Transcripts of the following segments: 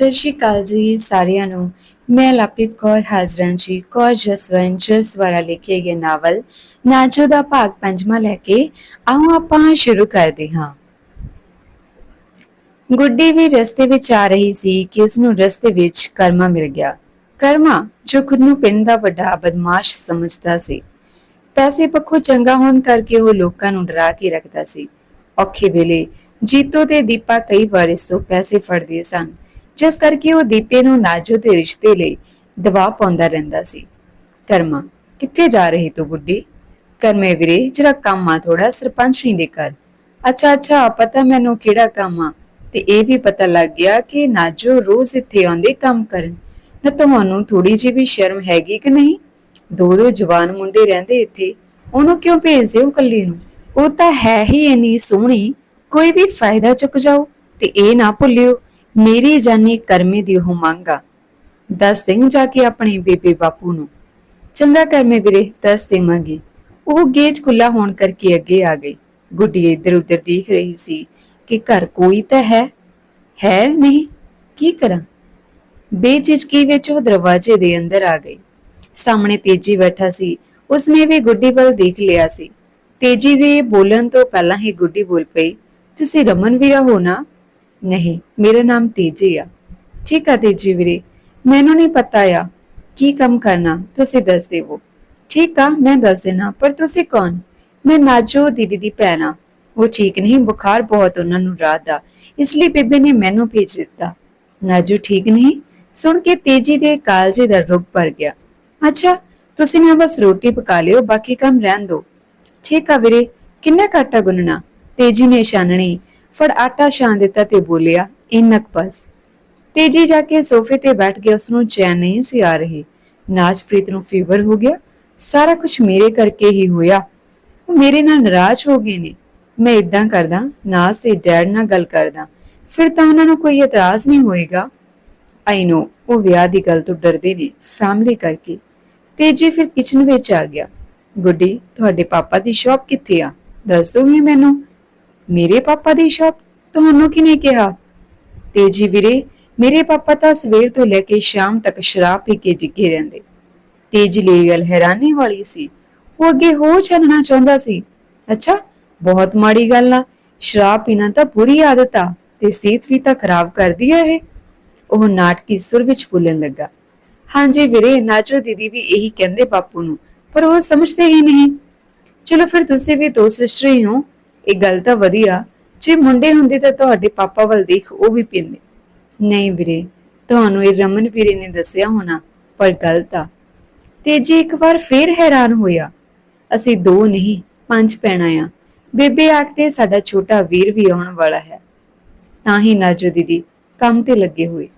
ਸਤਿ ਸ਼੍ਰੀ ਅਕਾਲ ਜੀ ਸਾਰਿਆਂ ਨੂੰ। ਮੈਂ ਲਪਿਤ ਕੌਰ ਹਾਜ਼ਰਾਂ ਜੀ। ਕੌਰ ਜਸਵੰਤ ਜਸ ਦੁਆਰਾ ਲਿਖੇ ਗਏ ਨਾਵਲ ਨਾਚੋ ਦਾ ਭਾਗ ਪੰਜਵਾਂ ਲੈ ਕੇ ਆਓ ਆਪਾਂ ਸ਼ੁਰੂ ਕਰਦੇ ਹਾਂ। ਗੁੱਡੀ ਵੀ ਰਸਤੇ ਵਿੱਚ ਆ ਰਹੀ ਸੀ ਕਿ ਉਸ ਨੂੰ ਰਸਤੇ ਵਿੱਚ ਕਰਮਾ ਮਿਲ ਗਿਆ। ਕਰਮਾ ਜੋ ਖੁਦ ਨੂੰ ਪਿੰਡ ਦਾ ਵੱਡਾ ਬਦਮਾਸ਼ ਸਮਝਦਾ ਸੀ। ਪੈਸੇ ਪੱਖੋਂ ਚੰਗਾ ਹੋਣ ਕਰਕੇ ਉਹ ਲੋਕਾਂ ਨੂੰ ਡਰਾ ਕੇ ਰੱਖਦਾ ਸੀ। ਔਖੇ ਵੇਲੇ ਜੀਤੋ ਤੇ ਦੀਪਾ ਕਈ ਵਾਰ ਇਸ ਤੋਂ ਪੈਸੇ ਫੜਦੇ ਸਨ। ਜਿਸ ਕਰਕੇ ਉਹ ਦੀਪੇ ਨੂੰ ਨਾਜੋ ਦੇ ਰਿਸ਼ਤੇ ਲਈ ਦਬਾਅ ਪਾਉਂਦਾ ਰਹਿੰਦਾ ਸੀ। ਕਰਮਾ, ਕਿੱਥੇ ਜਾ ਰਹੀ ਤੂੰ ਬੁੱਢੀ? ਕਰਮੇ ਵੀਰੇ, ਜਰਾ ਕੰਮ ਆ ਥੋੜਾ ਸਰਪੰਚ ਨਹੀਂ ਦੇ ਕਰ ਅੱਛਾ ਅੱਛਾ, ਪਤਾ ਮੈਨੂੰ ਕਿਹੜਾ ਕੰਮ ਆ। ਤੇ ਇਹ ਵੀ ਪਤਾ ਲੱਗ ਗਿਆ ਕਿ ਨਾਜੋ ਰੋਜ਼ ਇੱਥੇ ਆਉਂਦੇ ਕੰਮ ਕਰਨ। ਨਾ ਤੁਹਾਨੂੰ ਥੋੜੀ ਜਿਹੀ ਵੀ ਸ਼ਰਮ ਹੈਗੀ ਕਿ ਨਹੀਂ? ਦੋ ਦੋ ਜਵਾਨ ਮੁੰਡੇ ਰਹਿੰਦੇ ਇੱਥੇ। ਉਹਨੂੰ ਕਿਉਂ ਭੇਜਦੇ ਹੋ ਕੱਲੀ ਨੂੰ? ਉਹ ਤਾਂ ਹੈ ਹੀ ਇੰਨੀ ਸੋਹਣੀ। ਕੋਈ ਵੀ ਫਾਇਦਾ ਚੁੱਕ ਜਾਓ ਤੇ ਇਹ ਨਾ ਭੁੱਲਿਓ। ਮੇਰੀ ਜਾਨੀ ਕਰਮੇ ਦੀ ਉਹ ਮੰਗਾ ਦੱਸ ਦੇ ਜਾ ਕੇ ਆਪਣੇ ਬੇਬੇ ਬਾਪੂ ਨੂੰ। ਚੰਗਾ ਕਰਮੇ ਵੀਰੇ, ਦੱਸ ਦੇਵਾਂਗੀ। ਉਹ ਗੇਟ ਖੁੱਲਾ ਹੋਣ ਕਰਕੇ ਅੱਗੇ ਆ ਗਈ। ਗੁੱਡੀ ਇੱਧਰ ਉੱਧਰ ਦੇਖ ਰਹੀ ਸੀ ਕਿ ਘਰ ਕੋਈ ਤਾਂ ਹੈ ਹੈ ਨਹੀਂ, ਕੀ ਕਰਾਂ? ਬੇਚਿਚਕੀ ਵਿੱਚ ਉਹ ਦਰਵਾਜ਼ੇ ਦੇ ਅੰਦਰ ਆ ਗਈ। ਸਾਹਮਣੇ ਤੇਜੀ ਬੈਠਾ ਸੀ। ਉਸਨੇ ਵੀ ਗੁੱਡੀ ਵੱਲ ਦੇਖ ਲਿਆ ਸੀ। ਤੇਜੀ ਦੇ ਬੋਲਣ ਤੋਂ ਪਹਿਲਾਂ ਹੀ ਗੁੱਡੀ ਬੋਲ ਪਈ, ਤੁਸੀਂ ਰਮਨ ਵੀਰਾ ਹੋ ਨਾ? ਨਹੀਂ, ਮੇਰਾ ਨਾਮ ਤੇਜੀ ਆ। ਠੀਕ ਆ ਤੇਜੀ ਵੀਰੇ, ਮੈਨੂੰ ਨਹੀਂ ਪਤਾ ਆ ਕੀ ਕੰਮ ਕਰਨਾ, ਤੁਸੀਂ ਦੱਸ ਦੇਵੋ। ਠੀਕ ਆ, ਮੈਂ ਦੱਸ ਦੇਣਾ ਪਰ ਤੁਸੀਂ ਕੌਣ? ਮੈਂ ਨਾਜੋ ਦੀਦੀ ਦੀ ਭੈਣ ਉਹ ਠੀਕ ਨਹੀਂ, ਬੁਖਾਰ ਬਹੁਤ ਉਹਨਾਂ ਨੂੰ ਰਾਤ ਦਾ। ਇਸ ਲਈ ਬੇਬੇ ਨੇ ਮੈਨੂੰ ਭੇਜ ਦਿੱਤਾ। ਨਾਜੂ ਠੀਕ ਨਹੀਂ? ਸੁਣ ਕੇ ਤੇਜੀ ਦੇ ਕਾਲਜੇ ਦਾ ਰੁਗ ਭਰ ਗਿਆ। ਅੱਛਾ, ਤੁਸੀਂ ਨਾ ਬਸ ਰੋਟੀ ਪਕਾ ਲਿਓ, ਬਾਕੀ ਕੰਮ ਰਹਿਣ ਦਿਓ। ਠੀਕ ਆ ਵੀਰੇ, ਕਿੰਨਾ ਕੁ ਗੁੰਨਣਾ? ਤੇਜੀ ਨੇ ਛਾਨਣੀ। ਫੜ ਆਟਾ ਛਾਣ ਦਿੱਤਾ ਤੇ ਬੋਲਿਆ, ਇੰਨਕ ਬਸ। ਤੇਜੀ ਜਾ ਕੇ ਸੋਫੇ ਤੇ ਬੈਠ ਕੇ ਉਸ ਨੂੰ ਚੈਨ ਨਹੀਂ ਸੀ ਆ ਰਹੀ। ਨਾਜਪ੍ਰੀਤ ਨੂੰ ਫੀਵਰ ਹੋ ਗਿਆ। ਸਾਰਾ ਕੁਝ ਮੇਰੇ ਕਰਕੇ ਹੀ ਹੋਇਆ। ਉਹ ਮੇਰੇ ਨਾਲ ਨਾਰਾਜ਼ ਹੋ ਗਏ ਨੇ। ਮੈਂ ਇਦਾਂ ਕਰਦਾ, ਨਾਜ ਤੇ ਡੈਡ ਨਾਲ ਗੱਲ ਕਰਦਾ। ਫਿਰ ਤਾਂ ਉਹਨਾਂ ਨੂੰ ਕੋਈ ਇਤਰਾਜ਼ ਨਹੀਂ ਹੋਏਗਾ। ਆਈ ਨੋ ਉਹ ਵਿਆਹ ਦੀ ਗੱਲ ਤੋਂ ਡਰਦੇ ਨੇ ਫੈਮਿਲੀ ਕਰਕੇ। ਤੇਜੀ ਫਿਰ ਕਿਚਨ ਵਿੱਚ ਆ ਗਿਆ। ਗੁੱਡੀ, ਤੁਹਾਡੇ ਪਾਪਾ ਦੀ ਸ਼ਾਪ ਕਿੱਥੇ ਆ? ਦੱਸ ਦੋਗੇ ਮੈਨੂੰ? ਮੇਰੇ ਪਾਪਾ ਦੀ ਸ਼ਾਪ? ਤੁਹਾਨੂੰ ਕਿਨੇ ਕਿਹਾ? ਤੇਜੀ ਵੀਰੇ, ਮੇਰੇ ਪਾਪਾ ਤਾਂ ਸਵੇਰ ਤੋਂ ਲੈ ਕੇ ਸ਼ਾਮ ਤੱਕ ਸ਼ਰਾਬ ਪੀ ਕੇ ਡਿੱਗੇ ਰਹਿੰਦੇ। ਤੇਜੀ ਲਈ ਗੱਲ ਹੈਰਾਨੀ ਵਾਲੀ ਸੀ। ਉਹ ਅੱਗੇ ਹੋਰ ਚੱਲਣਾ ਚਾਹੁੰਦਾ ਸੀ। ਅੱਛਾ, ਬਹੁਤ ਮਾੜੀ ਗੱਲ ਆ। ਸ਼ਰਾਬ ਪੀਣਾ ਤਾਂ ਬੁਰੀ ਆਦਤ ਆ ਤੇ ਸਿਹਤ ਵੀ ਤਾਂ ਖਰਾਬ ਕਰਦੀ ਹੈ ਇਹ। ਉਹ ਨਾਟਕੀ ਸੁਰ ਵਿੱਚ ਬੋਲਣ ਲੱਗਾ। ਹਾਂਜੀ ਵੀਰੇ ਨਾਚੋ ਦੀਦੀ ਵੀ ਇਹੀ ਕਹਿੰਦੇ ਬਾਪੂ ਨੂੰ, ਪਰ ਉਹ ਸਮਝਦੇ ਹੀ ਨਹੀਂ। ਚਲੋ ਫਿਰ ਤੁਸੀਂ ਵੀ ਦੋ ਸਿਸਟਰ ਹੀ ਹੋ। ਇਹ ਗੱਲ ਤਾਂ ਵਧੀਆ। ਜੇ ਮੁੰਡੇ ਹੁੰਦੇ ਤਾਂ ਤੁਹਾਡੇ ਪਾਪਾ ਵੱਲ ਦੇਖ ਉਹ ਵੀ ਪੀਂਦੇ। ਨਹੀਂ ਵੀਰੇ, ਤੁਹਾਨੂੰ ਇਹ ਰਮਨ ਵੀਰੇ ਨੇ ਦੱਸਿਆ ਹੋਣਾ, ਪਰ ਗਲਤ ਆ ਤੇ ਇੱਕ ਵਾਰ ਫੇਰ ਹੈਰਾਨ ਹੋਇਆ, ਅਸੀਂ ਦੋ ਨਹੀਂ, ਪੰਜ ਪੈਣਾ ਆ। ਬੇਬੇ ਆਖਦੇ ਸਾਡਾ ਛੋਟਾ ਵੀਰ ਵੀ ਆਉਣ ਵਾਲਾ ਹੈ। ਤਾਂ ਹੀ ਨਾਜੋ ਦੀਦੀ ਕੰਮ ਤੇ ਲੱਗੇ ਹੋਏ।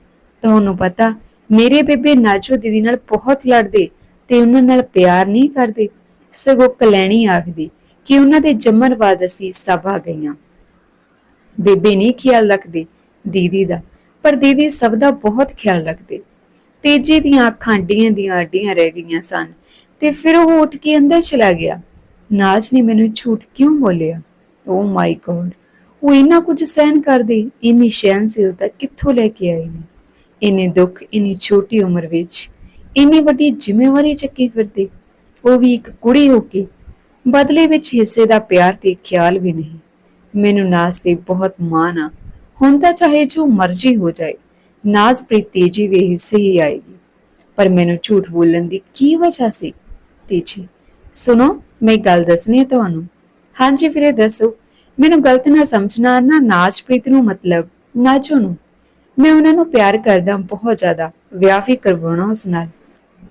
ਤੁਹਾਨੂੰ ਪਤਾ, ਮੇਰੇ ਬੇਬੇ ਨਾਜੋ ਦੀਦੀ ਨਾਲ ਬਹੁਤ ਲੜਦੇ ਤੇ ਉਹਨਾਂ ਨਾਲ ਪਿਆਰ ਨਹੀਂ ਕਰਦੇ। ਸਗੋਂ ਕਲੈਣੀ ਆਖਦੀ ਕਿ ਉਹਨਾਂ ਦੇ ਜੰਮਣ ਬਾਅਦ ਅਸੀਂ ਸਭ ਆ ਗਈਆਂ। ਬੇਬੇ ਨਹੀਂ ਖਿਆਲ ਰੱਖਦੇ ਦੀਦੀ ਦਾ, ਪਰ ਦੀਦੀ ਸਭ ਦਾ ਬਹੁਤ ਖਿਆਲ ਰੱਖਦੇ। ਤੇਜੇ ਦੀਆਂ ਅੱਖਾਂ ਡੀਆਂ ਦੀਆਂ ਅੱਡੀਆਂ ਰਹਿ ਗਈਆਂ ਸਨ ਤੇ ਫਿਰ ਉਹ ਉੱਠ ਕੇ ਅੰਦਰ ਚਲਾ ਗਿਆ। ਨਾਜ ਨੇ ਮੈਨੂੰ ਝੂਠ ਕਿਉਂ ਬੋਲਿਆ? ਓ ਮਾਈ ਗੋਡ ਉਹ ਇੰਨਾ ਕੁਝ ਸਹਿਨ ਕਰਦੇ, ਇੰਨੀ ਸਹਿਨਸ਼ੀਲਤਾ ਕਿੱਥੋਂ ਲੈ ਕੇ ਆਈ ਨੇ? ਇੰਨੇ ਦੁੱਖ, ਇੰਨੀ ਛੋਟੀ ਉਮਰ ਵਿੱਚ, ਇੰਨੀ ਵੱਡੀ ਜ਼ਿੰਮੇਵਾਰੀ ਚੱਕੀ ਫਿਰਦੇ। ਉਹ ਵੀ ਇੱਕ ਕੁੜੀ ਹੋ ਕੇ ਬਦਲੇ ਵਿੱਚ ਹਿੱਸੇ ਦਾ ਪਿਆਰ ਤੇ ਖਿਆਲ ਵੀ ਨਹੀਂ। ਮੈਨੂੰ ਨਾਜ਼ ਤੇ ਬਹੁਤ ਮਾਣ ਆ। ਹੁਣ ਤਾਂ ਚਾਹੇ ਜੋ ਮਰਜ਼ੀ ਹੋ ਜਾਏ, ਨਾਜ਼ ਪ੍ਰੀਤ ਤੇਜੀ ਦੇ ਹਿੱਸੇ ਹੀ ਆਏਗੀ। ਪਰ ਮੈਨੂੰ ਝੂਠ ਬੋਲਣ ਦੀ ਕੀ ਵਜ੍ਹਾ ਸੀ? ਤੇਜੀ। ਸੁਣੋ, ਮੈਂ ਗੱਲ ਦੱਸਣੀ ਹੈ ਤੁਹਾਨੂੰ। ਹਾਂਜੀ ਵੀਰੇ, ਦੱਸੋ। ਮੈਨੂੰ ਗਲਤ ਨਾ ਸਮਝਣਾ, ਨਾ ਨਾਜਪ੍ਰੀਤ ਨੂੰ ਮਤਲਬ ਨਾਜੋ ਨੂੰ। ਮੈਂ ਉਹਨਾਂ ਨੂੰ ਪਿਆਰ ਕਰਦਾ ਬਹੁਤ ਜ਼ਿਆਦਾ। ਵਿਆਹ ਵੀ ਕਰਵਾਉਣਾ ਉਸ ਨਾਲ।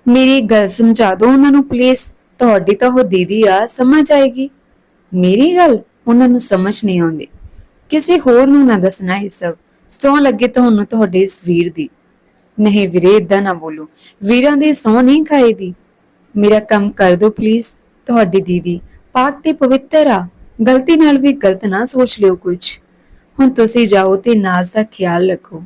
ਮੇਰੀ ਗੱਲ ਸਮਝਾ ਦਿਓ, ਉਹਨਾਂ ਨੂੰ ਪਲੀਜ਼ ਤੁਹਾਡੀ ਤਾਂ ਉਹ ਦੀਦੀ ਆ, ਸਮਝ ਆਏਗੀ। ਮੇਰੀ ਗੱਲ ਉਹਨਾਂ ਨੂੰ ਸਮਝ ਨਹੀਂ ਆਉਂਦੀ। ਕਿਸੇ ਹੋਰ ਨੂੰ ਨਾ ਦੱਸਣਾ ਇਹ ਸਭ। ਸੌ ਲੱਗੇ ਤੁਹਾਨੂੰ ਤੁਹਾਡੇ ਇਸ ਵੀਰ ਦੀ। ਨਹੀਂ ਵੀਰੇ ਇਦਾਂ ਨਾ ਬੋਲੋ। ਵੀਰਾਂ ਦੀ ਸੌ ਨਹੀਂ ਖਾਏਦੀ ਮੇਰਾ ਕੰਮ ਕਰ ਦਿਓ ਪਲੀਜ਼ ਤੁਹਾਡੀ ਦੀਦੀ। ਪਾਕ ਤੇ ਪਵਿੱਤਰ ਆ। ਗਲਤੀ ਨਾਲ ਵੀ ਗਲਤ ਨਾ ਸੋਚ ਲਿਓ ਕੁਝ ਹੁਣ ਤੁਸੀਂ ਜਾਓ ਤੇ ਨਾਜ਼ ਦਾ ਖਿਆਲ ਰੱਖੋ।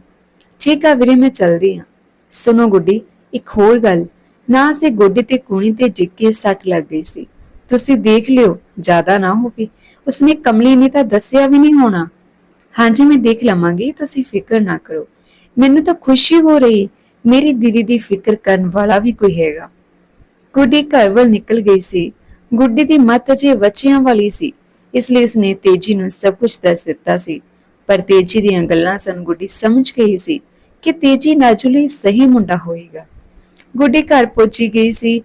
ਠੀਕ ਆ ਵੀਰੇ, ਮੈਂ ਚਲਦੀ ਹਾਂ। ਸੁਣੋ ਗੁੱਡੀ, ਇੱਕ ਹੋਰ ਗੱਲ। ਨਾਜ਼ ਦੇ ਗੋਡੇ ਤੇ ਕੂਣੀ ਤੇ ਡਿੱਗ ਸੱਟ ਲੱਗ ਗਈ ਸੀ। ਤੁਸੀਂ ਦੇਖ ਲਿਓ, ਜ਼ਿਆਦਾ ਨਾ ਹੋਵੇ। ਉਸਨੇ ਕਮਲੀ ਨੇ ਤਾਂ ਦੱਸਿਆ ਵੀ ਨਹੀਂ ਹੋਣਾ। ਹਾਂਜੀ, ਮੈਂ ਦੇਖ ਲਵਾਂਗੀ, ਤੁਸੀਂ ਫਿਕਰ ਨਾ ਕਰੋ। ਮੈਨੂੰ ਤਾਂ ਖੁਸ਼ੀ ਹੋ ਰਹੀ, ਮੇਰੀ ਦੀਦੀ ਦੀ ਫਿਕਰ ਕਰਨ ਵਾਲਾ ਵੀ ਕੋਈ ਹੈਗਾ। ਗੁੱਡੀ ਘਰ ਵੱਲ ਨਿਕਲ ਗਈ ਸੀ। ਗੁੱਡੀ ਦੀ ਮੱਤ ਅਜੇ ਬੱਚਿਆਂ ਵਾਲੀ ਸੀ, ਇਸ ਲਈ ਉਸਨੇ ਤੇਜੀ ਨੂੰ ਸਭ ਕੁਝ ਦੱਸ ਦਿੱਤਾ ਸੀ। ਪਰ ਤੇਜੀ ਦੀਆਂ ਗੱਲਾਂ ਸੁਣ ਗੁੱਡੀ ਸਮਝ ਗਈ ਸੀ ਕਿ ਤੇਜੀ ਨਾਜੂ ਲਈ ਸਹੀ ਮੁੰਡਾ ਹੋਏਗਾ। ਗੁੱਡੀ ਘਰ ਪਹੁੰਚੀ ਗਈ ਸੀ।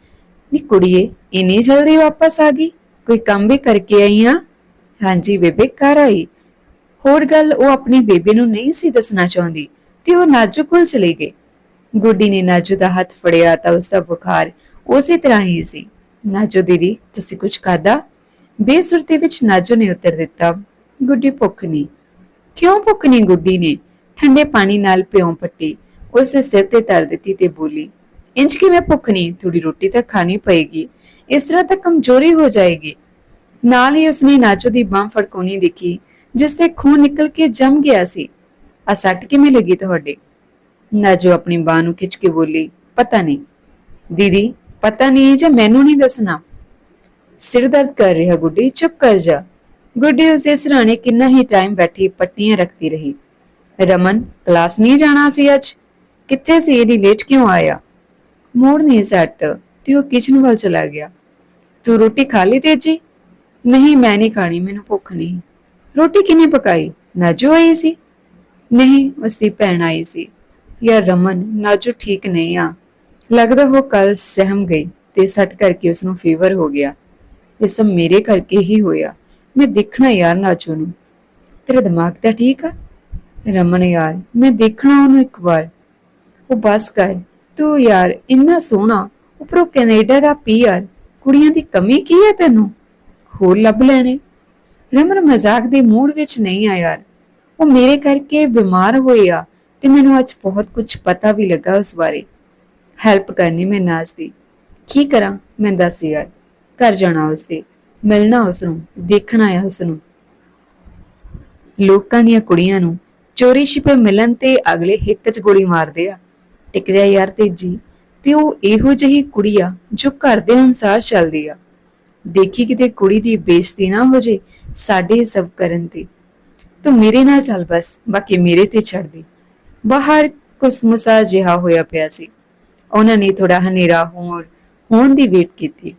ਨੀ ਕੁੜੀਏ, ਇੰਨੀ ਜਲਦੀ ਵਾਪਸ ਆ ਗਈ? ਕੋਈ ਕੰਮ ਵੀ ਕਰਕੇ ਆਈ ਆ? ਹਾਂਜੀ, ਬੇਬੇ ਘਰ ਆਈ। ਹੋਰ ਗੱਲ ਉਹ ਆਪਣੀ ਬੇਬੇ ਨੂੰ ਨਹੀਂ ਸੀ ਦੱਸਣਾ ਚਾਹੁੰਦੀ ਤੇ ਉਹ ਨਾਜੂ ਕੋਲ ਚਲੀ ਗਈ ਗੁੱਡੀ ਨੇ ਨਾਜੂ ਦਾ ਹੱਥ ਫੜਿਆ ਤਾਂ ਉਸ ਦਾ ਬੁਖਾਰ ਉਸੇ ਤਰ੍ਹਾਂ ਹੀ ਸੀ। ਨਾਜੂ ਦੀਦੀ, ਤੁਸੀਂ ਕੁਝ ਖਾਦਾ ਬੇਸੁਰਤੀ ਵਿੱਚ ਨਾਜੂ ਨੇ ਉੱਤਰ ਦਿੱਤਾ, ਗੁੱਡੀ, ਭੁੱਖ ਨਹੀਂ। ਕਿਉਂ ਭੁੱਖ ਨਹੀਂ ਗੁੱਡੀ ਨੇ? ਠੰਡੇ ਪਾਣੀ ਨਾਲ ਪਿਉਂ ਪੱਟੀ। ਉਸੇ ਸਿਰ ਤੇ ਧਰ ਦਿੱਤੀ ਤੇ ਬੋਲੀ ਇੰਜ ਕਿਵੇਂ ਭੁੱਖ ਨਹੀਂ ਥੋੜੀ ਰੋਟੀ ਤਾਂ ਖਾਣੀ ਪਏਗੀ। ਇਸ ਤਰ੍ਹਾਂ ਤਾਂ ਕਮਜ਼ੋਰੀ ਹੋ ਜਾਏਗੀ। ਨਾਲ ਹੀ ਉਸਨੇ ਨਾਚੋ ਦੀ ਬਾਹ ਫੜਕਾਉਣੀ ਦੇਖੀ, ਜਿਸ ਤੇ ਖੂਨ ਨਿਕਲ ਕੇ ਜੰਮ ਗਿਆ ਸੀ। ਆ ਸੱਟ ਕਿਵੇਂ ਲੱਗੀ ਤੁਹਾਡੇ? ਨਾਜੋ ਆਪਣੀ ਬਾਹ ਨੂੰ ਖਿੱਚ ਕੇ ਬੋਲੀ, ਪਤਾ ਨਹੀਂ। ਦੀਦੀ, ਪਤਾ ਨਹੀਂ ਜਾਂ ਮੈਨੂੰ ਨਹੀਂ ਦੱਸਣਾ। ਸਿਰ ਦਰਦ ਕਰ ਰਿਹਾ, ਗੁੱਡੀ, ਚੁੱਪ ਕਰ ਜਾ। ਗੁੱਡੀ ਉਸੇ ਸਰਾਣੇ ਕਿੰਨਾ ਹੀ ਟਾਈਮ ਬੈਠੀ ਪੱਟੀਆਂ ਰੱਖਦੀ ਰਹੀ। ਰਮਨ ਕਲਾਸ ਨਹੀਂ ਜਾਣਾ ਸੀ ਅੱਜ? ਕਿੱਥੇ ਸੀ? ਇਹਦੀ ਲੇਟ ਕਿਉਂ ਆਇਆ? ਮੋੜ ਨਹੀਂ ਸੱਟ ਤੇ ਉਹ ਕਿਚਨ ਵੱਲ ਚਲਾ ਗਿਆ। ਤੂੰ ਰੋਟੀ ਖਾ ਲਈ ਤੇਜੀ? ਨਹੀਂ, ਮੈਂ ਨਹੀਂ ਖਾਣੀ, ਮੈਨੂੰ ਭੁੱਖ ਨਹੀਂ। ਰੋਟੀ ਕਿਨੇ ਪਕਾਈ? ਨਾਜੋ ਆਈ ਸੀ? ਨਹੀਂ ਉਸ ਦੀ ਭੈਣ ਆਈ ਸੀ। ਯਾਰ ਰਮਨ, ਨਾਜੋ ਠੀਕ ਨਹੀਂ ਆ। ਲੱਗਦਾ ਉਹ ਕੱਲ ਸਹਿਮ ਗਈ ਤੇ ਸੱਟ ਕਰਕੇ ਉਸ ਨੂੰ ਫੀਵਰ ਹੋ ਗਿਆ। ਇਹ ਸਭ ਮੇਰੇ ਕਰਕੇ ਹੀ ਹੋਇਆ। ਮੈਂ ਦੇਖਣਾ ਯਾਰ ਨਾਜੋ ਨੂੰ। ਤੇਰਾ ਦਿਮਾਗ ਤਾਂ ਠੀਕ ਆ? ਰਮਨ ਯਾਰ, ਮੈਂ ਦੇਖਣਾ ਉਹਨੂੰ ਇੱਕ ਵਾਰ। ਉਹ ਬਸ ਕਰ ਤੂੰ ਯਾਰ ਇੰਨਾ ਸੋਹਣਾ, ਉਪਰੋਂ ਕੈਨੇਡਾ ਦਾ ਪੀਆਰ ਕੁੜੀਆਂ ਦੀ ਕਮੀ ਕੀ ਹੈ ਤੈਨੂੰ? ਹੋਰ ਲੱਭ ਲੈਣੇ। ਰਮਨ ਮਜ਼ਾਕ ਦੇ ਮੂਡ ਵਿੱਚ ਨਹੀਂ ਆ ਯਾਰ। ਉਹ ਮੇਰੇ ਕਰਕੇ ਬਿਮਾਰ ਹੋਏ ਆ ਤੇ ਮੈਨੂੰ ਅੱਜ ਬਹੁਤ ਕੁਝ ਪਤਾ ਵੀ ਲੱਗਾ ਉਸ ਬਾਰੇ। ਹੈਲਪ ਕਰਨੀ ਮੈਂ ਨਾਜ਼ ਕੀ ਕਰਾਂ? ਮੈਂ ਦੱਸ ਯਾਰ। ਘਰ ਜਾਣਾ ਉਸ ਦੇ ਮਿਲਣਾ ਉਸ ਨੂੰ ਦੇਖਣਾ ਹੈ ਉਸ ਨੂੰ ਲੋਕਾਂ ਦੀਆਂ ਕੁੜੀਆਂ ਨੂੰ ਚੋਰੀ ਛਿਪੇ ਮਿਲਣ ਤੇ ਅਗਲੇ ਹਿੱਕ 'ਚ ਗੋਲੀ ਮਾਰਦੇ ਆ। ਟਿਕਦਿਆ ਯਾਰ ਤੇਜੀ, ਤੇ ਉਹ ਇਹੋ ਜਿਹੀ ਕੁੜੀ ਆ ਜੋ ਘਰ ਦੇ ਅਨੁਸਾਰ ਚੱਲਦੀ ਆ। ਦੇਖੀ ਕਿਤੇ ਕੁੜੀ ਦੀ ਬੇਇੱਜ਼ਤੀ ਨਾ ਹੋ ਜੇ ਸਾਡੇ ਸਭ ਕਰਨ ਤੇ। ਤੂੰ ਮੇਰੇ ਨਾਲ ਚੱਲ ਬਸ, ਬਾਕੀ ਮੇਰੇ ਤੇ ਛੱਡ ਦੇ। ਬਾਹਰ ਕੁਸਮੁਸਾ ਜਿਹਾ ਹੋਇਆ ਪਿਆ ਸੀ। ਉਹਨਾਂ ਨੇ ਥੋੜਾ ਹਨੇਰਾ ਹੋਣ ਹੋਣ ਦੀ ਵੇਟ ਕੀਤੀ।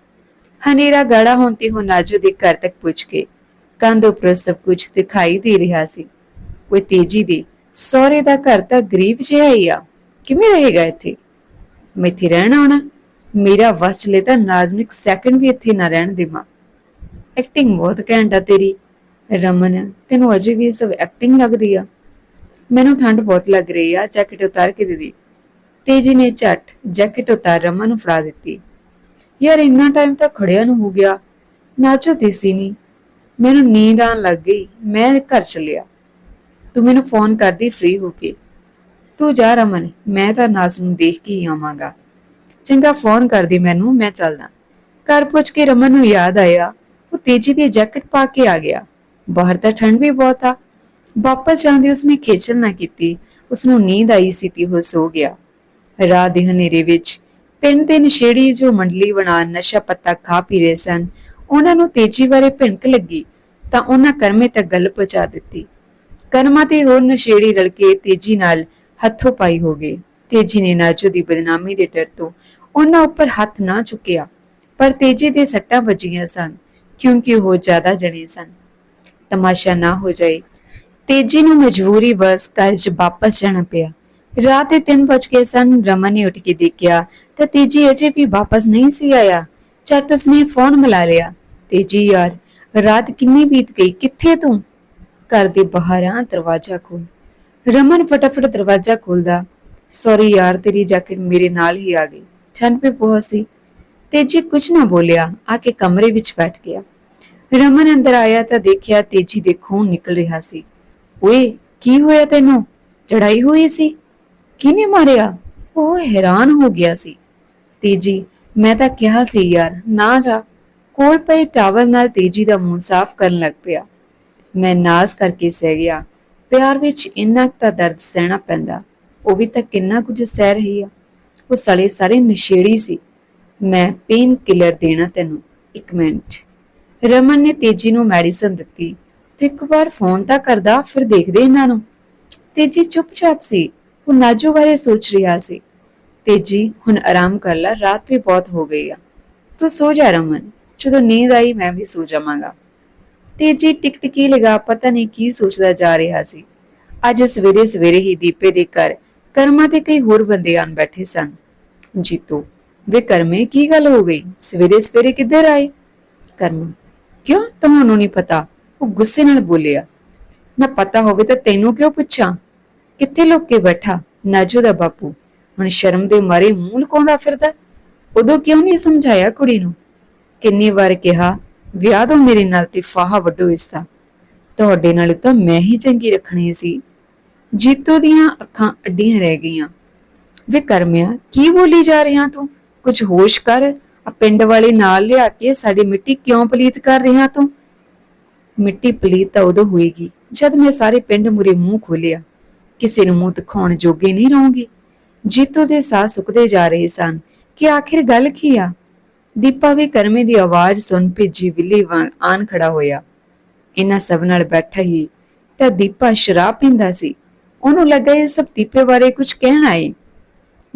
ਹਨੇਰਾ ਗਾੜਾ ਹੋਣ ਤੇ ਉਹ ਨਾਜੋ ਦੇ ਘਰ ਤੱਕ ਪੁੱਜ ਕੇ ਕੰਧ ਉੱਪਰ ਸਭ ਕੁਝ ਦਿਖਾਈ ਦੇ ਰਿਹਾ ਸੀ। ਉਹ ਤੇਜੀ ਦੇ ਸਹੁਰੇ ਦਾ ਘਰ ਤਾਂ ਗਰੀਬ ਜਿਹਾ ਹੀ ਆ। ਕਿਵੇਂ ਰਹੇਗਾ ਇੱਥੇ? ਮੈਂ ਇੱਥੇ ਰਹਿਣਾ ਆਉਣਾ। ਮੇਰਾ ਵਸ ਚਲੇ ਤਾਂ ਨਾਜ਼ਮ ਇੱਕ ਸੈਕਿੰਡ ਵੀ ਇੱਥੇ ਨਾ ਰਹਿਣ ਦੇਵਾਂ। ਐਕਟਿੰਗ ਬਹੁਤ ਘੈਂਟ ਆ ਤੇਰੀ। ਰਮਨ, ਤੈਨੂੰ ਅਜੇ ਵੀ ਸਭ ਐਕਟਿੰਗ ਲੱਗਦੀ ਆ। ਮੈਨੂੰ ਠੰਡ ਬਹੁਤ ਲੱਗ ਰਹੀ ਆ ਜੈਕਟ ਉਤਾਰ ਕੇ ਦੇ ਦੇ। ਤੇਜੀ ਨੇ ਝਟ ਜੈਕਟ ਉਤਾਰ ਰਮਨ ਨੂੰ ਫੜਾ ਦਿੱਤੀ। ਯਾਰ ਇੰਨਾ ਟਾਈਮ ਤਾਂ ਖੜਿਆ ਨੂੰ ਹੋ ਗਿਆ। ਨਾਚੋ ਦੇਸੀ ਨਹੀਂ ਮੈਨੂੰ ਨੀਂਦ ਆਣ ਲੱਗ ਗਈ। ਮੈਂ ਘਰ ਚੱਲਿਆ। ਤੂੰ ਮੈਨੂੰ ਫੋਨ ਕਰਦੀ ਫ੍ਰੀ ਹੋ ਕੇ। ਤੂੰ ਜਾ ਰਮਨ, ਮੈਂ ਤਾਂ ਨਾਜ਼ ਨੂੰ ਦੇਖ ਕੇ ਹੀ ਆਵਾਂਗਾ। ਚੰਗਾ ਫੋਨ ਕਰਦੀ ਮੈਨੂੰ, ਮੈਂ ਚੱਲਦਾ। ਘਰ ਪੁੱਜ ਕੇ ਰਮਨ ਨੂੰ ਯਾਦ ਆਇਆ, ਉਹ ਤੇਜੀ ਦੀ ਜੈਕਟ ਪਾ ਕੇ ਆ ਗਿਆ। ਬਾਹਰ ਤਾਂ ਠੰਡ ਵੀ ਬਹੁਤ ਆ। ਵਾਪਸ ਜਾਂਦੇ ਉਸਨੇ ਖੇਚਲ ਨਾ ਕੀਤੀ ਉਸ ਨੂੰ ਨੀਂਦ ਆਈ ਸੀ ਤੇ ਉਹ ਸੋ ਗਿਆ। ਰਾਤ ਦੇ ਹਨੇਰੇ ਵਿੱਚ ਪਿੰਡ ਦੇ ਨਸ਼ੇੜੀ ਜੋ ਮੰਡਲੀ ਬਣਾ ਨਸ਼ਾ ਪੱਤਾ ਖਾ ਪੀ ਰਹੇ ਸਨ, ਉਹਨਾਂ ਨੂੰ ਤੇਜੀ ਬਾਰੇ ਭਿਣਕ ਲੱਗੀ, ਤਾਂ ਉਹਨਾਂ ਕਰਮੇ ਤੱਕ ਗੱਲ ਪਹੁੰਚਾ ਦਿੱਤੀ। ਕਰਮਾ ਤੇ ਹੋਰ ਨਸ਼ੇੜੀ ਰਲ ਕੇ ਤੇਜੀ ਨਾਲ ਹੱਥੋਂ ਪਾਈ ਹੋ ਗਏ ਤੇਜੀ ਨੇ ਨਾਜੂ ਦੀ ਬਦਨਾਮੀ ਦੇ ਡਰ ਤੋਂ ਉਹਨਾਂ ਉੱਪਰ ਹੱਥ ਨਾ ਚੁੱਕਿਆ, ਪਰ ਤੇਜੀ ਦੇ ਸੱਟਾਂ ਵੱਜੀਆਂ ਸਨ, ਕਿਉਂਕਿ ਉਹ ਜ਼ਿਆਦਾ ਜਣੇ ਸਨ। ਤਮਾਸ਼ਾ ਨਾ ਹੋ ਜਾਏ, ਤੇਜੀ ਨੂੰ ਮਜਬੂਰੀ ਬਸ ਘਰ ਵਾਪਸ ਜਾਣਾ ਪਿਆ। ਰਾਤ ਦੇ 3 ਵਜ ਗਏ ਸਨ, ਰਮਨ ਨੇ ਉੱਠ ਕੇ ਦੇਖਿਆ ਤਾਂ ਤੇਜੀ ਅਜੇ ਵੀ ਵਾਪਸ ਨਹੀਂ ਸੀ ਆਇਆ। ਝੱਟ ਉਸਨੇ ਫੋਨ ਮਿਲਾ ਲਿਆ, ਤੇਜੀ ਯਾਰ, ਰਾਤ ਕਿੰਨੀ ਬੀਤ ਗਈ, ਕਿੱਥੇ ਤੂੰ? ਘਰ ਦੇ ਬਾਹਰ ਆ ਦਰਵਾਜ਼ਾ ਖੋਲ ਰਮਨ ਫਟਾਫਟ ਦਰਵਾਜ਼ਾ ਖੋਲਦਾ। ਸੌਰੀ ਯਾਰ, ਤੇਰੀ ਜੈਕਟ ਮੇਰੇ ਨਾਲ ਹੀ ਆ ਗਈ। ਠੰਡ ਪੇ ਬਹੁਤ ਤੇਜੀ ਕੁਝ ਨਾ ਬੋਲਿਆ, ਆ ਕੇ ਕਮਰੇ ਵਿੱਚ ਬੈਠ ਗਿਆ। ਰਮਨ ਅੰਦਰ ਆਇਆ ਤਾਂ ਦੇਖਿਆ ਤੇਜੀ ਦੇ ਖੂਨ ਨਿਕਲ ਰਿਹਾ ਸੀ। ਓਏ, ਕੀ ਹੋਇਆ ਤੈਨੂੰ? ਲੜਾਈ ਹੋਈ ਸੀ? ਕਿਹਨੇ ਮਾਰਿਆ? ਉਹ ਹੈਰਾਨ ਹੋ ਗਿਆ ਸੀ। ਤੇਜੀ, ਮੈਂ ਤਾਂ ਕਿਹਾ ਸੀ ਯਾਰ, ਨਾ ਜਾ। ਕੋਲ ਪਏ ਟਾਵਲ ਨਾਲ ਤੇਜੀ ਦਾ ਮੂੰਹ ਸਾਫ਼ ਕਰਨ ਲੱਗ ਪਿਆ। ਮੈਂ ਨਾਸ ਕਰਕੇ ਸਹਿ ਗਿਆ। ਪਿਆਰ ਵਿੱਚ ਇੰਨਾ ਕੁ ਤਾਂ ਦਰਦ ਸਹਿਣਾ ਪੈਂਦਾ। ਉਹ ਵੀ ਤਾਂ ਕਿੰਨਾ ਕੁਝ ਸਹਿ ਰਹੀ ਆ। ਉਹ ਸਲੇ ਸਾਰੇ ਨਸ਼ੇੜੀ ਸੀ। ਮੈਂ ਪੇਨ ਕਿਲਰ ਦੇਣਾ ਤੈਨੂੰ, ਇੱਕ ਮਿੰਟ। ਰਮਨ ਨੇ ਤੇਜੀ ਨੂੰ ਮੈਡੀਸਨ ਦਿੱਤੀ। ਤੇ ਇੱਕ ਵਾਰ ਫੋਨ ਤਾਂ ਕਰਦਾ, ਫਿਰ ਦੇਖਦੇ ਇਹਨਾਂ ਨੂੰ। ਤੇਜੀ ਚੁੱਪਚਾਪ ਸੀ। ਉਹ ਨਾਜੋ ਬਾਰੇ ਸੋਚ ਰਿਹਾ ਸੀ। ਤੇਜੀ, ਹੁਣ ਆਰਾਮ ਕਰ ਲੈ, ਰਾਤ ਵੀ ਬਹੁਤ ਹੋ ਗਈ ਆ। ਤੂੰ ਸੋ ਜਾ ਰਮਨ। ਜਦੋਂ ਨੀਂਦ ਆਈ, ਮੈਂ ਵੀ ਸੋ ਜਾਵਾਂਗਾ। ਤੇਜੀ ਟਿਕਟਿਕੀ ਲਗਾ ਪਤਾ ਨਹੀਂ ਕੀ ਸੋਚਦਾ ਜਾ ਰਿਹਾ ਸੀ। ਅੱਜ ਸਵੇਰੇ ਸਵੇਰੇ ਹੀ ਦੀਪੇ ਦੇ ਘਰ ਕਰਮਾ ਤੇ ਕਈ ਹੋਰ ਬੰਦੇ ਆਣ ਬੈਠੇ ਸਨ। ਜੀਤੂ, ਵੇ ਕਰਮੇ, ਕੀ ਗੱਲ ਹੋ ਗਈ? ਸਵੇਰੇ ਸਵੇਰੇ ਕਿੱਧਰ ਆਏ? ਕਰਮਾ, ਕਿਉਂ? ਤੁਹਾਨੂੰ ਨਹੀਂ ਪਤਾ? ਉਹ ਗੁੱਸੇ ਨਾਲ ਬੋਲਿਆ, ਨਾ ਪਤਾ ਹੋਵੇ ਤਾਂ ਤੈਨੂੰ ਕਿਉਂ ਪੁੱਛਾਂ? ਕਿੱਥੇ ਲੁੱਕ ਬੈਠਾ? ਨਾਜੋ ਦਾ ਬਾਪੂ। ਹੁਣ ਸ਼ਰਮ ਦੇ ਮਾਰੇ ਮੂੰਹ ਲੁਕਾਉਂਦਾ ਫਿਰਦਾ। ਉਦੋਂ ਕਿਉਂ ਨਹੀਂ ਸਮਝਾਇਆ ਕੁੜੀ ਨੂੰ? ਕਿੰਨੀ ਵਾਰ ਕਿਹਾ ਵਿਆਹ ਤੋਂ ਮੇਰੇ ਨਾਲ ਤੇ ਫਾਹਾ ਵੱਡੋ ਇਸ ਦਾ। ਤੁਹਾਡੇ ਨਾਲ ਤਾਂ ਮੈਂ ਹੀ ਚੰਗੀ ਰੱਖਣੀ ਸੀ। ਜੀਤੋ ਦੀਆਂ ਅੱਖਾਂ ਅੱਡੀਆਂ ਰਹਿ ਗਈਆਂ। ਵੇ ਕਰਮਿਆ, ਕੀ ਬੋਲੀ ਜਾ ਰਿਹਾ ਤੂੰ? ਕੁਝ ਹੋਸ਼ ਕਰ, ਆ ਪਿੰਡ ਵਾਲੇ ਨਾਲ ਲਿਆ ਕੇ ਸਾਡੀ ਮਿੱਟੀ ਕਿਉਂ ਪਲੀਤ ਕਰ ਰਿਹਾ ਤੂੰ? ਮਿੱਟੀ ਪਲੀਤ ਤਾਂ ਉਦੋਂ ਹੋਏਗੀ, ਜਦ ਮੈਂ ਸਾਰੇ ਪਿੰਡ ਮੁਰੇ ਮੂੰਹ ਖੋਲਿਆ। ਕਿਸੇ ਨੂੰ ਮੂੰਹ ਦਿਖਾਉਣ ਜੋਗੇ ਨਹੀਂ ਰਹੋਗੇ। ਜੀਤੋ ਦੇ ਸਾਹ ਸੁੱਕਦੇ ਜਾ ਰਹੇ ਸਨ ਕਿ ਆਖਿਰ ਗੱਲ ਕੀ ਆ? ਦੀਪਾ ਵੀ ਕਰਮੇ ਦੀ ਆਵਾਜ਼ ਸੁਣ ਭਿੱਜੀ ਬਿੱਲੀ ਵਾਂਗ ਆਨ ਖੜਾ ਹੋਇਆ। ਇਹਨਾਂ ਸਭ ਨਾਲ ਬੈਠਾ ਹੀ ਤਾਂ ਦੀਪਾ ਸ਼ਰਾਬ ਪੀਂਦਾ ਸੀ। ਉਹਨੂੰ ਲੱਗਾ ਇਹ ਸਭ ਦੀਪੇ ਬਾਰੇ ਕੁਝ ਕਹਿਣ ਆਏ।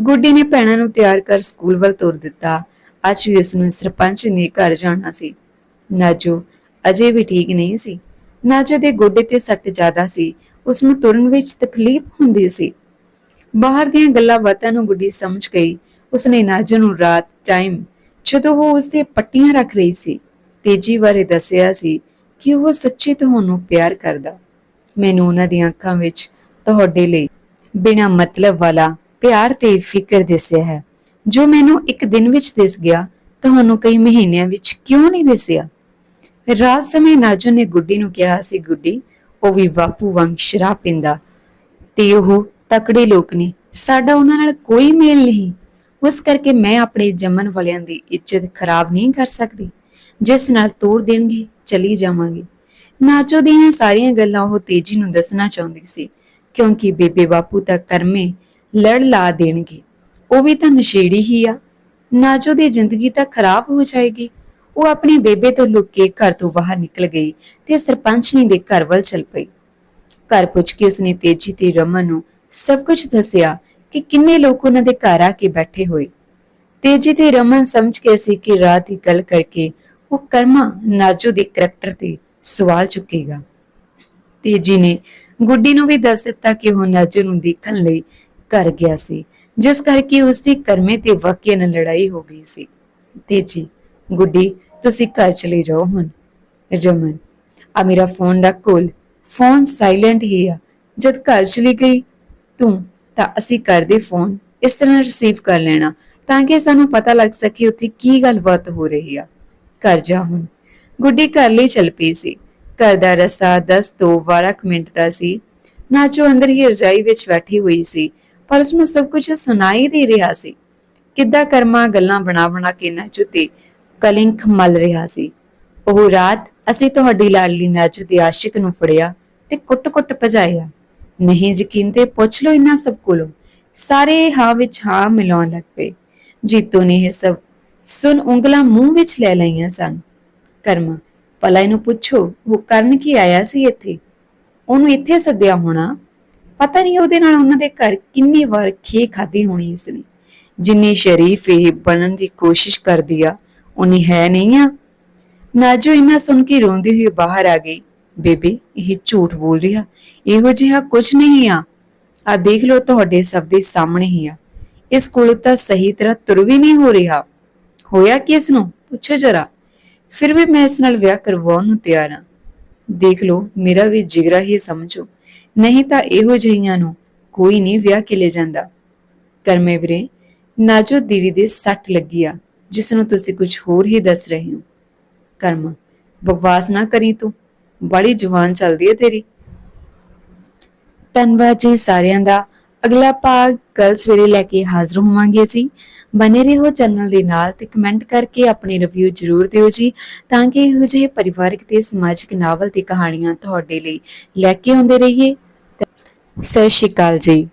ਗੁੱਡੀ ਨੇ ਭੈਣਾਂ ਨੂੰ ਤਿਆਰ ਕਰ ਸਕੂਲ ਵੱਲ ਤੋਰ ਦਿੱਤਾ। ਅੱਜ ਵੀ ਉਸ ਨੂੰ ਸਰਪੰਚ ਨੇ ਘਰ ਜਾਣਾ ਸੀ। ਨਾਜੋ ਅਜੇ ਵੀ ਠੀਕ ਨਹੀਂ ਸੀ। ਨਾਜੋ ਦੇ ਗੋਡੇ ਤੇ ਸੱਟ ਜ਼ਿਆਦਾ ਸੀ। ਉਸ ਨੂੰ ਤੁਰਨ ਵਿੱਚ ਤਕਲੀਫ ਹੁੰਦੀ ਸੀ। ਬਾਹਰ ਦੀਆਂ ਗੱਲਾਂ ਬਾਤਾਂ ਨੂੰ ਗੁੱਡੀ ਸਮਝ ਗਈ। ਉਸਨੇ ਨਾਜੋ ਨੂੰ ਰਾਤ ਟਾਈਮ ਜਦੋਂ ਉਹ ਉਸਦੇ ਪੱਟੀਆਂ ਰੱਖ ਰਹੀ ਸੀ, ਤੇਜੀ ਬਾਰੇ ਦੱਸਿਆ ਸੀ ਕਿ ਉਹ ਸੱਚੀ ਤੁਹਾਨੂੰ ਪਿਆਰ ਕਰਦਾ। ਮੈਨੂੰ ਉਹਨਾਂ ਦੀਆਂ ਅੱਖਾਂ ਵਿੱਚ ਤੁਹਾਡੇ ਲਈ ਬਿਨਾਂ ਮਤਲਬ ਵਾਲਾ ਪਿਆਰ ਤੇ ਫਿਕਰ ਦਿਸਿਆ ਹੈ, ਜੋ ਮੈਨੂੰ ਇੱਕ ਦਿਨ ਵਿੱਚ ਦਿਸ ਗਿਆ, ਤੁਹਾਨੂੰ ਕਈ ਮਹੀਨਿਆਂ ਵਿੱਚ ਕਿਉਂ ਨਹੀਂ ਦਿਸਿਆ? ਰਾਤ ਸਮੇਂ ਨਾਜੋ ਨੇ ਗੁੱਡੀ ਨੂੰ ਕਿਹਾ ਸੀ, ਗੁੱਡੀ, ਉਹ ਵੀ ਬਾਪੂ ਵਾਂਗ ਸ਼ਰਾਬ ਪੀਂਦਾ ਤੇ ਉਹ ਤਕੜੇ ਲੋਕ ਨੇ, ਸਾਡਾ ਉਹਨਾਂ ਨਾਲ ਕੋਈ ਮੇਲ ਨਹੀਂ। ਉਸ ਕਰਕੇ ਮੈਂ ਆਪਣੇ ਜੰਮਣ ਵਾਲਿਆਂ ਦੀ ਇੱਜ਼ਤ ਖਰਾਬ ਨਹੀਂ ਕਰ ਸਕਦੀ। ਜਿਸ ਨਾਲ ਤੋੜ ਦੇਣਗੇ, ਚਲੀ ਜਾਵਾਂਗੀ। ਨਾਚੋ ਦੀਆਂ ਸਾਰੀਆਂ ਗੱਲਾਂ ਉਹ ਤੇਜੀ ਨੂੰ ਦੱਸਣਾ ਚਾਹੁੰਦੀ ਸੀ, ਕਿਉਂਕਿ ਬੇਬੇ ਬਾਪੂ ਤਾਂ ਕਰਮੇ ਲੜ ਲਾ ਦੇਣਗੇ। ਉਹ ਵੀ ਤਾਂ ਨਸ਼ੇੜੀ ਹੀ ਆ। ਨਾਚੋ ਦੀ ਜ਼ਿੰਦਗੀ ਤਾਂ ਖਰਾਬ ਹੋ ਜਾਏਗੀ। ਉਹ ਆਪਣੀ ਬੇਬੇ ਤੋਂ ਲੁੱਕ ਕੇ ਘਰ ਤੋਂ ਬਾਹਰ ਨਿਕਲ ਗਈ ਤੇ ਸਰਪੰਚਣੀ ਦੇ ਘਰ ਵੱਲ ਚੱਲ ਪਈ। ਘਰ ਪੁੱਛ ਕੇ ਉਸਨੇ ਤੇਜੀ ਤੇ ਰਮਨ ਨੂੰ ਸਭ ਕੁਝ ਦੱਸਿਆ ਕਿ ਕਿੰਨੇ ਲੋਕ ਉਹਨਾਂ ਦੇ ਘਰ ਆ ਕੇ ਬੈਠੇ ਹੋਏ। ਤੇਜੀ ਤੇ ਰਮਨ ਸਮਝ ਕੇ ਸੀ ਕਿ ਰਾਤ ਦੀ ਗੱਲ ਕਰਕੇ ਉਹ ਕਰਮਾ ਨਾਜੋ ਦੇ ਕਰੈਕਟਰ ਤੇ ਸਵਾਲ ਚੁੱਕੇਗਾ। ਤੇਜੀ ਨੇ ਗੁੱਡੀ ਨੂੰ ਵੀ ਦੱਸ ਦਿੱਤਾ ਕਿ ਉਹ ਨਾਜੋ ਨੂੰ ਦੇਖਣ ਲਈ ਘਰ ਗਿਆ ਸੀ, ਜਿਸ ਕਰਕੇ ਉਸ ਦੀ ਕਰਮੇ ਤੇ ਵਾਕਿਆ ਨਾਲ ਲੜਾਈ ਹੋ ਗਈ ਸੀ। ਤੇਜੀ ਗੁੱਡੀ, ਤੁਸੀਂ ਘਰ ਚਲੇ ਜਾਓ ਹੁਣ। ਰਮਨ, ਆ ਮੇਰਾ ਫੋਨ ਰੱਖ ਕੋਲ। ਫੋਨ ਸਾਇਲੈਂਟ ਹੀ ਆ। ਜਦ ਘਰ ਚਲੀ ਗਈ, ਤੂੰ ਤਾਂ ਅਸੀਂ ਕਰਦੇ ਫੋਨ, ਇਸ ਤਰ੍ਹਾਂ ਰਿਸੀਵ ਕਰ ਲੈਣਾ, ਤਾਂ ਕਿ ਸਾਨੂੰ ਪਤਾ ਲੱਗ ਸਕੇ ਉੱਥੇ ਕੀ ਗੱਲਬਾਤ ਹੋ ਰਹੀ ਆ। ਘਰ ਜਾ ਹੁਣ। ਗੁੱਡੀ ਘਰ ਲਈ ਚੱਲ ਪਈ ਸੀ। ਘਰ ਦਾ ਰਸਤਾ 10 ਤੋਂ 12 ਮਿੰਟ ਦਾ ਸੀ। ਨਾਚੋ ਅੰਦਰ ਹੀ ਰਜਾਈ ਵਿੱਚ ਬੈਠੀ ਹੋਈ ਸੀ, ਪਰ ਉਸਨੂੰ ਸਭ ਕੁਝ ਸੁਣਾਈ ਦੇ ਰਿਹਾ ਸੀ। ਕਿੱਦਾਂ ਕਰਮਾ ਗੱਲਾਂ ਬਣਾ ਬਣਾ ਕੇ ਨਾਚੋ ਤੇ ਕਲਿੰਕ ਮਲ ਰਿਹਾ ਸੀ। ਉਹ ਰਾਤ ਅਸੀਂ ਤੁਹਾਡੀ ਲਾਡਲੀ ਨਾਚੋ ਦੇ ਆਸ਼ਿਕ ਨੂੰ ਫੜਿਆ ਤੇ ਕੁੱਟ-ਕੁੱਟ ਭਜਾਇਆ। ਨਹੀਂ ਯਕੀਨ ਤੇ ਪੁੱਛ ਲਓ ਇਹਨਾਂ ਸਭ ਕੋਲੋਂ। ਸਾਰੇ ਹਾਂ ਵਿੱਚ ਹਾਂ ਮਿਲਾਉਣ ਲੱਗ ਪਏ। ਜੀਤੋ ਨੇ ਇਹ ਸਭ ਸੁਣ ਉਂਗਲਾਂ ਮੂੰਹ ਵਿੱਚ ਲੈ ਲਈਆਂ ਸਨ। ਕਰਮਾ, ਭਲਾ ਇਹਨੂੰ ਪੁੱਛੋ, ਉਹ ਕਰਨ ਕੀ ਆਇਆ ਸੀ ਇੱਥੇ? ਉਹਨੂੰ ਇੱਥੇ ਸੱਦਿਆ ਹੋਣਾ? ਪਤਾ ਨਹੀਂ ਉਹਦੇ ਨਾਲ ਉਹਨਾਂ ਦੇ ਘਰ ਕਿੰਨੀ ਵਾਰ ਖੇ ਖਾਦੀ ਹੋਣੀ ਇਸਨੇ ਜਿੰਨੀ ਸ਼ਰੀਫ ਇਹ ਬਣਨ ਦੀ ਕੋਸ਼ਿਸ਼ ਕਰਦੀ ਆ, ਉਨੀ ਹੈ ਨਹੀਂ ਆ। ਨਾਜੋ ਇਹਨਾਂ ਸੁਣ ਕੇ ਰੋਂਦੀ ਹੋਈ ਬਾਹਰ ਆ ਗਈ ਬੇਬੀ, ਇਹ ਝੂਠ ਬੋਲ ਰਿਹਾ। ਇਹੋ ਜਿਹਾ ਕੁਝ ਨਹੀਂ ਆ। ਆ ਦੇਖ ਲਓ, ਤੁਹਾਡੇ ਸਭ ਦੇ ਸਾਹਮਣੇ ਹੀ ਆ। ਇਸ ਕੋਲ ਤਾਂ ਸਹੀ ਤਰ੍ਹਾਂ ਤੁਰ ਵੀ ਨਹੀਂ ਹੋ ਰਿਹਾ। ਹੋਇਆ ਕਿ ਇਸ ਨੂੰ? ਪੁੱਛੋ ਜਰਾ। ਫਿਰ ਵੀ ਮੈਂ ਇਸ ਨਾਲ ਵਿਆਹ ਕਰਵਾਉਣ ਨੂੰ ਤਿਆਰ ਹਾਂ। ਦੇਖ ਲਓ, ਮੇਰਾ ਵੀ ਜਿਗਰਾ ਹੀ ਸਮਝੋ। ਨਹੀਂ ਤਾਂ ਇਹੋ ਜਿਹੀਆਂ ਨੂੰ ਕੋਈ ਨਹੀਂ ਵਿਆਹ ਕੇ ਲੈ ਜਾਂਦਾ। ਕਰਮੇ ਵੀਰੇ ਨਾਜੋ ਦੀਦੀ ਦੇ ਸੱਟ ਲੱਗੀ ਆ, ਜਿਸ ਨੂੰ ਤੁਸੀਂ ਕੁਝ ਹੋਰ ਹੀ ਦੱਸ ਰਹੇ ਹੋ। ਕਰਮਾ, ਬਕਵਾਸ ਨਾ ਕਰੀ ਤੂੰ। ਬੜੀ ਜਵਾਨ ਚੱਲਦੀ ਹੈ ਤੇਰੀ। ਧੰਨਵਾਦ ਜੀ ਸਾਰਿਆਂ ਦਾ। ਅਗਲਾ ਭਾਗ ਕੱਲ ਸਵੇਰੇ ਲੈ ਕੇ ਹਾਜ਼ਰ ਹੋਵਾਂਗੇ ਜੀ। ਬਨੇ ਰਹੋ ਚੈਨਲ ਦੇ ਨਾਲ ਤੇ ਕਮੈਂਟ ਕਰਕੇ ਆਪਣੇ ਰਿਵਿਊ ਜ਼ਰੂਰ ਦਿਓ ਜੀ, ਤਾਂ ਕਿ ਇਹੋ ਜਿਹੇ ਪਰਿਵਾਰਕ ਤੇ ਸਮਾਜਿਕ ਨਾਵਲ ਤੇ ਕਹਾਣੀਆਂ ਤੁਹਾਡੇ ਲਈ ਲੈ ਕੇ ਆਉਂਦੇ ਰਹੀਏ। ਸਤਿ ਸ਼੍ਰੀ ਅਕਾਲ ਜੀ।